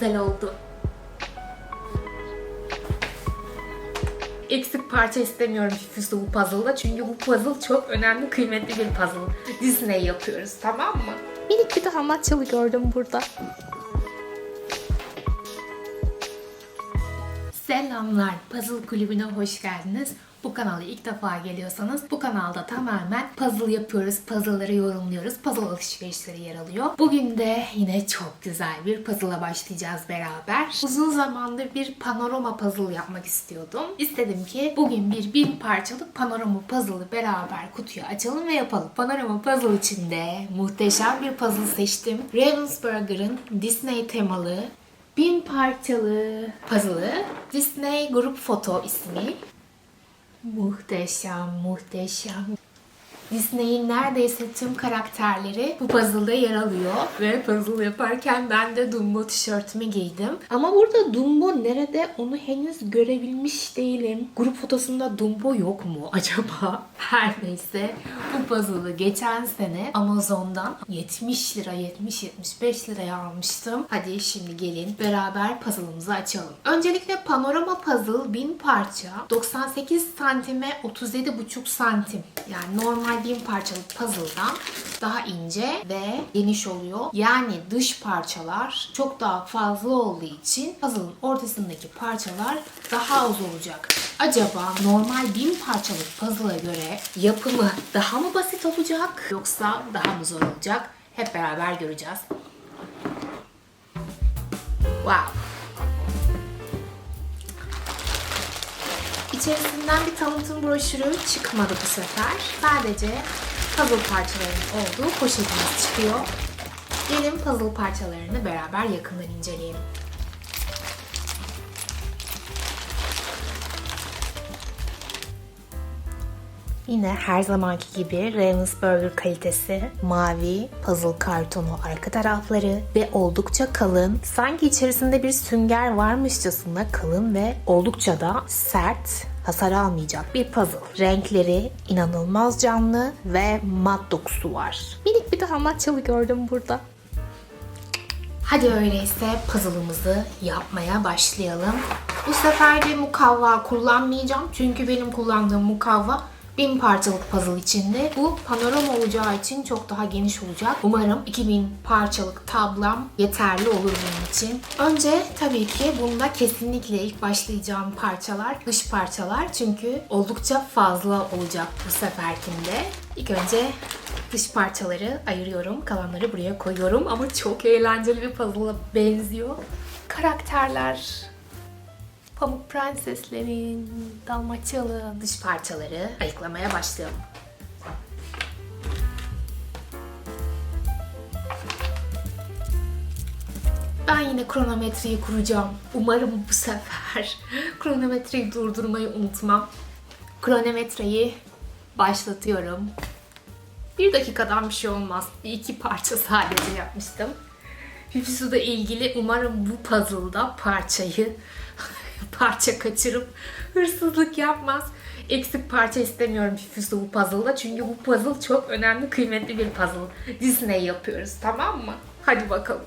güzel oldu. Eksik parça istemiyorum Füsu bu puzzle'da. Çünkü bu puzzle çok önemli, kıymetli bir puzzle. Disney yapıyoruz tamam mı? Minik bir de hamatçalı gördüm burada. Selamlar, Puzzle Kulübü'ne hoş geldiniz. Bu kanala ilk defa geliyorsanız bu kanalda tamamen puzzle yapıyoruz, puzzle'ları yorumluyoruz, puzzle alışverişleri yer alıyor. Bugün de yine çok güzel bir puzzle'a başlayacağız beraber. Uzun zamandır bir panorama puzzle yapmak istiyordum. İstedim ki bugün bir bin parçalık panorama puzzle'ı beraber kutuya açalım ve yapalım. Panorama puzzle içinde muhteşem bir puzzle seçtim. Ravensburger'ın Disney temalı Bin parçalı puzzle'ı Disney Grup Foto ismi. Muhteşem, muhteşem. Disney'in neredeyse tüm karakterleri bu puzzle'da yer alıyor. Ve puzzle yaparken ben de Dumbo tişörtümü giydim. Ama burada Dumbo nerede onu henüz görebilmiş değilim. Grup fotosunda Dumbo yok mu acaba? Her neyse bu puzzle'ı geçen sene Amazon'dan 70 lira 70-75 liraya almıştım. Hadi şimdi gelin beraber puzzle'ımızı açalım. Öncelikle panorama puzzle 1000 parça 98 santime 37,5 santim. Yani normal 1000 parçalık puzzle'dan daha ince ve geniş oluyor. Yani dış parçalar çok daha fazla olduğu için puzzle'ın ortasındaki parçalar daha az olacak. Acaba normal 1000 parçalık puzzle'a göre yapımı daha mı basit olacak yoksa daha mı zor olacak? Hep beraber göreceğiz. Wow. İçerisinden bir tanıtım broşürü çıkmadı bu sefer. Sadece puzzle parçalarının olduğu poşetimiz çıkıyor. Gelin puzzle parçalarını beraber yakından inceleyelim. Yine her zamanki gibi Ravensburger kalitesi mavi puzzle kartonu arka tarafları ve oldukça kalın sanki içerisinde bir sünger varmışçasına kalın ve oldukça da sert hasar almayacak bir puzzle. Renkleri inanılmaz canlı ve mat dokusu var. Minik bir de hamatçalı gördüm burada. Hadi öyleyse puzzle'ımızı yapmaya başlayalım. Bu sefer de mukavva kullanmayacağım. Çünkü benim kullandığım mukavva bin parçalık puzzle içinde. Bu panorama olacağı için çok daha geniş olacak. Umarım 2000 parçalık tablam yeterli olur benim için. Önce tabii ki bunda kesinlikle ilk başlayacağım parçalar dış parçalar. Çünkü oldukça fazla olacak bu seferkinde. İlk önce dış parçaları ayırıyorum. Kalanları buraya koyuyorum. Ama çok eğlenceli bir puzzle'a benziyor. Karakterler Pamuk Prenseslerin dalmaçyalı dış parçaları ayıklamaya başlayalım. Ben yine kronometreyi kuracağım. Umarım bu sefer kronometreyi durdurmayı unutmam. Kronometreyi başlatıyorum. Bir dakikadan bir şey olmaz. Bir iki parça sadece yapmıştım. Fifisu'da ilgili umarım bu puzzle'da parçayı parça kaçırıp hırsızlık yapmaz. Eksik parça istemiyorum Fifisu bu puzzle'da. Çünkü bu puzzle çok önemli, kıymetli bir puzzle. Disney yapıyoruz tamam mı? Hadi bakalım.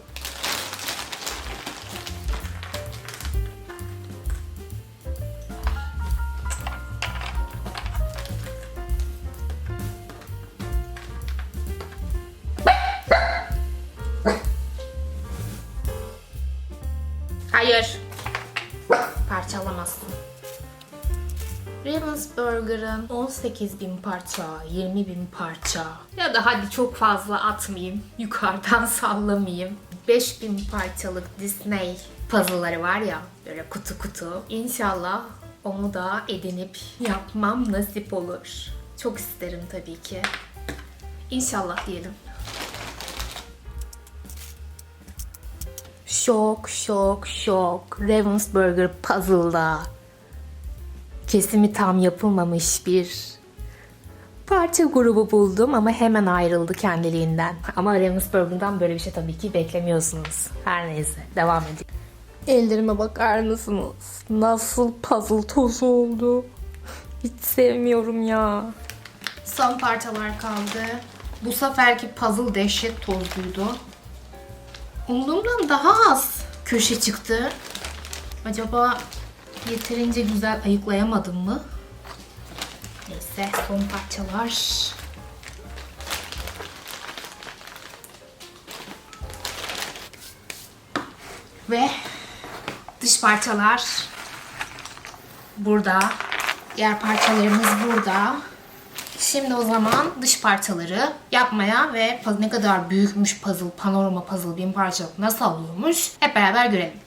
Hayır. Parçalamazsın. Ravensburger'ın 18 bin parça, 20 bin parça ya da hadi çok fazla atmayayım, yukarıdan sallamayayım. 5 bin parçalık Disney puzzle'ları var ya, böyle kutu kutu. İnşallah onu da edinip yapmam nasip olur. Çok isterim tabii ki. İnşallah diyelim. Şok, şok, şok. Ravensburger puzzle'da kesimi tam yapılmamış bir parça grubu buldum ama hemen ayrıldı kendiliğinden. Ama Ravensburger'dan böyle bir şey tabii ki beklemiyorsunuz. Her neyse devam edeyim. Ellerime bakar mısınız? Nasıl puzzle tozu oldu. Hiç sevmiyorum ya. Son parçalar kaldı. Bu seferki puzzle dehşet tozluydu. Umduğumdan daha az köşe çıktı. Acaba yeterince güzel ayıklayamadım mı? Neyse son parçalar. Ve dış parçalar burada. Diğer parçalarımız burada. Şimdi o zaman dış parçaları yapmaya ve ne kadar büyükmüş puzzle, panorama puzzle bin parçalık nasıl alıyormuş hep beraber görelim.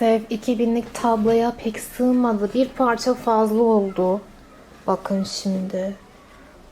Maalesef 2000'lik tabloya pek sığmadı. Bir parça fazla oldu. Bakın şimdi.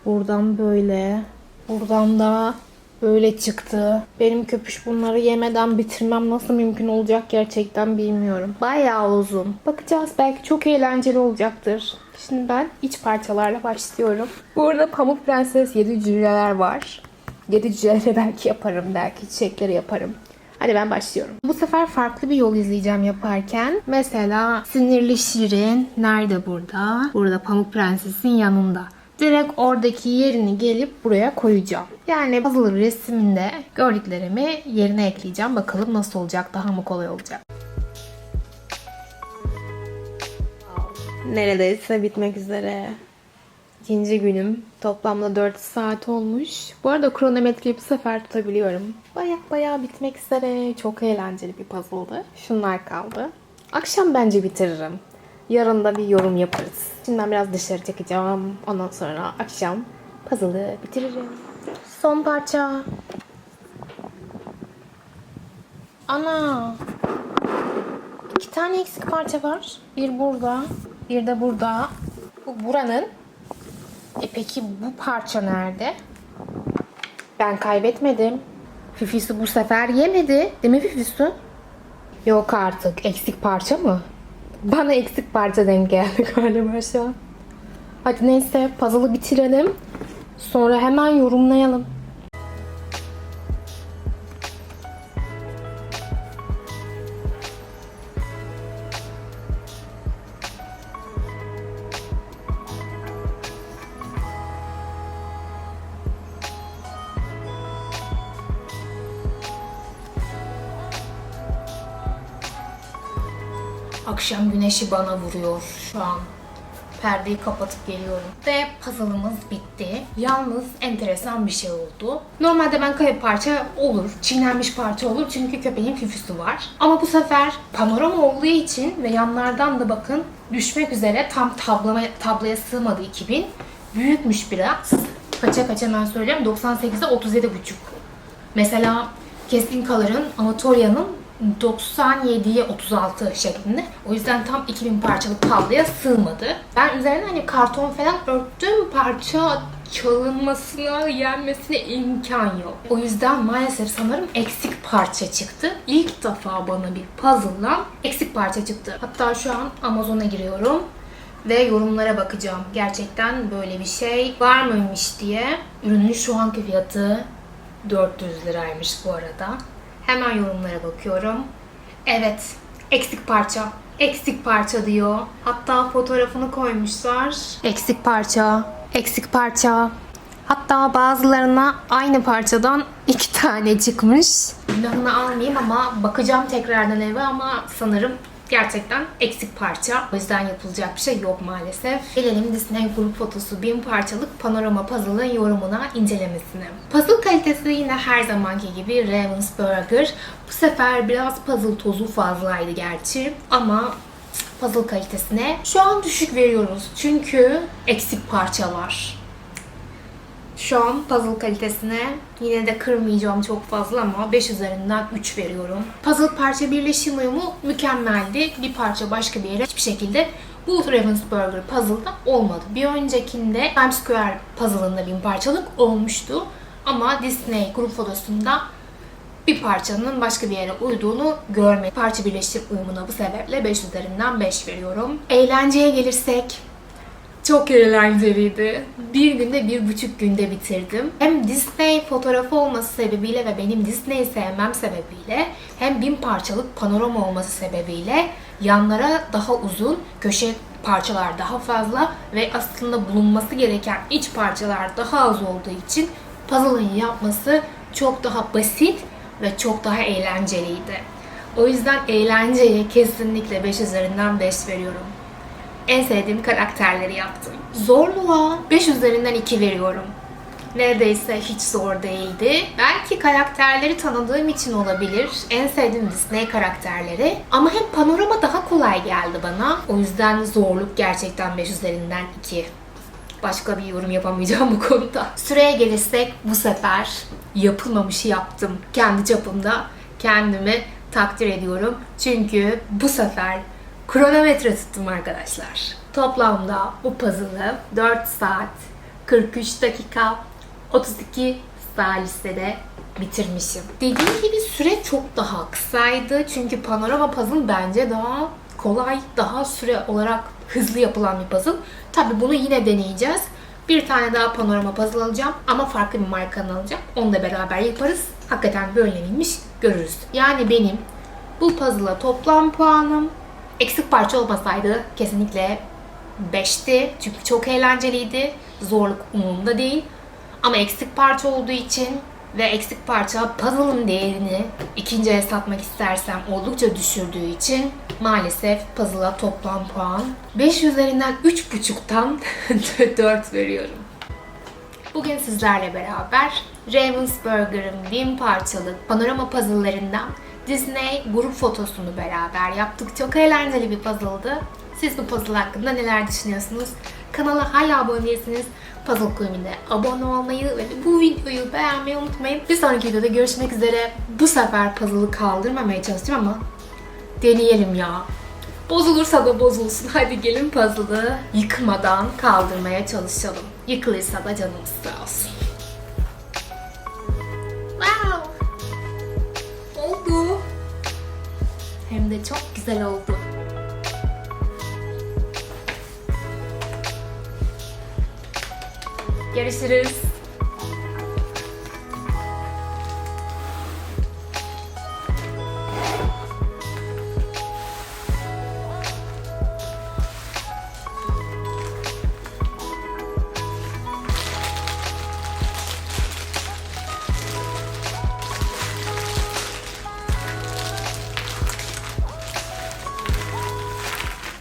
Buradan böyle. Buradan da böyle çıktı. Benim köpüş bunları yemeden bitirmem nasıl mümkün olacak gerçekten bilmiyorum. Bayağı uzun. Bakacağız belki çok eğlenceli olacaktır. Şimdi ben iç parçalarla başlıyorum. Burada Pamuk Prenses 7 cüceler var. 7 cüceleri belki yaparım. Belki çiçekleri yaparım. Hadi ben başlıyorum. Bu sefer farklı bir yol izleyeceğim yaparken. Mesela sinirli Şirin nerede burada? Burada Pamuk Prenses'in yanında. Direkt oradaki yerini gelip buraya koyacağım. Yani puzzle resiminde gördüklerimi yerine ekleyeceğim. Bakalım nasıl olacak? Daha mı kolay olacak? Neredeyse bitmek üzere. İkinci günüm. Toplamda 4 saat olmuş. Bu arada kronometreyi bu sefer tutabiliyorum. Baya baya bitmek üzere. Çok eğlenceli bir puzzle'dı. Şunlar kaldı. Akşam bence bitiririm. Yarın da bir yorum yaparız. Şimdi ben biraz dışarı çekeceğim. Ondan sonra akşam puzzle'ı bitiririm. Son parça. Ana. İki tane eksik parça var. Bir burada, bir de burada. Bu buranın. E peki bu parça nerede? Ben kaybetmedim. Fifisu bu sefer yemedi. Değil mi Fifisu? Yok artık. Eksik parça mı? Bana eksik parça denk geldi galiba şu an. Hadi neyse puzzle'ı bitirelim. Sonra hemen yorumlayalım. Akşam güneşi bana vuruyor şu an. Perdeyi kapatıp geliyorum. Ve puzzle'ımız bitti. Yalnız enteresan bir şey oldu. Normalde ben kayıp parça olur, çiğnenmiş parça olur çünkü köpeğin füfüsü var. Ama bu sefer panorama olduğu için ve yanlardan da bakın düşmek üzere tam tablama, tabloya sığmadı 2000. Büyükmüş biraz. Kaça kaç hemen söyleyeyim. 98'e 37,5. Mesela Keskin Color'ın Anatolia'nın 97'ye 36 şeklinde. O yüzden tam 2000 parçalık tabloya sığmadı. Ben üzerine hani karton falan örttüm parça çalınmasına, yenmesine imkan yok. O yüzden maalesef sanırım eksik parça çıktı. İlk defa bana bir puzzle'dan eksik parça çıktı. Hatta şu an Amazon'a giriyorum ve yorumlara bakacağım. Gerçekten böyle bir şey var mıymış diye. Ürünün şu anki fiyatı 400 liraymış bu arada. Hemen yorumlara bakıyorum. Evet, eksik parça. Eksik parça diyor. Hatta fotoğrafını koymuşlar. Eksik parça, eksik parça. Hatta bazılarına aynı parçadan iki tane çıkmış. Günahını almayayım ama bakacağım tekrardan eve ama sanırım gerçekten eksik parça. O yüzden yapılacak bir şey yok maalesef. Gelelim Disney grup fotosu bin parçalık panorama puzzle'ın yorumuna, incelemesine. Puzzle kalitesi yine her zamanki gibi Ravensburger. Bu sefer biraz puzzle tozu fazlaydı gerçi ama puzzle kalitesine şu an düşük veriyoruz. Çünkü eksik parça var. Şu an puzzle kalitesine yine de kırmayacağım çok fazla ama 5 üzerinden 3 veriyorum. Puzzle parça birleşim uyumu mükemmeldi. Bir parça başka bir yere hiçbir şekilde bu Ravensburger puzzle'da olmadı. Bir öncekinde Times Square puzzle'ında bin parçalık olmuştu. Ama Disney grup fotosunda bir parçanın başka bir yere uyduğunu görmedim. Parça birleşim uyumuna bu sebeple 5 üzerinden 5 veriyorum. Eğlenceye gelirsek çok eğlenceliydi. Bir günde bir buçuk günde bitirdim. Hem Disney fotoğrafı olması sebebiyle ve benim Disney'i sevmem sebebiyle hem bin parçalık panorama olması sebebiyle yanlara daha uzun, köşe parçalar daha fazla ve aslında bulunması gereken iç parçalar daha az olduğu için puzzle'ın yapması çok daha basit ve çok daha eğlenceliydi. O yüzden eğlenceye kesinlikle 5 üzerinden 5 veriyorum en sevdiğim karakterleri yaptım. Zorluğa 5 üzerinden 2 veriyorum. Neredeyse hiç zor değildi. Belki karakterleri tanıdığım için olabilir. En sevdiğim Disney karakterleri. Ama hem panorama daha kolay geldi bana. O yüzden zorluk gerçekten 5 üzerinden 2. Başka bir yorum yapamayacağım bu konuda. Süreye gelirsek bu sefer yapılmamışı yaptım. Kendi çapımda kendimi takdir ediyorum. Çünkü bu sefer kronometre tuttum arkadaşlar. Toplamda bu puzzle'ı 4 saat 43 dakika 32 salisede bitirmişim. Dediğim gibi süre çok daha kısaydı. Çünkü panorama puzzle bence daha kolay, daha süre olarak hızlı yapılan bir puzzle. Tabi bunu yine deneyeceğiz. Bir tane daha panorama puzzle alacağım ama farklı bir markanın alacağım. Onu da beraber yaparız. Hakikaten böyle miymiş görürüz. Yani benim bu puzzle'a toplam puanım eksik parça olmasaydı kesinlikle 5'ti. Çünkü çok eğlenceliydi. Zorluk umurumda değil. Ama eksik parça olduğu için ve eksik parça puzzle'ın değerini ikinci el satmak istersem oldukça düşürdüğü için maalesef puzzle'a toplam puan 5 üzerinden 3.5'tan 4 veriyorum. Bugün sizlerle beraber Ravensburger'ın bin parçalık panorama puzzle'larından Disney grup fotosunu beraber yaptık. Çok eğlenceli bir puzzle'dı. Siz bu puzzle hakkında neler düşünüyorsunuz? Kanala hala abone değilseniz Puzzle Queen'e abone olmayı ve bu videoyu beğenmeyi unutmayın. Bir sonraki videoda görüşmek üzere. Bu sefer puzzle'ı kaldırmamaya çalışacağım ama deneyelim ya. Bozulursa da bozulsun. Hadi gelin puzzle'ı yıkmadan kaldırmaya çalışalım. Yıkılırsa da canımız sağ olsun. De çok güzel oldu. Görüşürüz.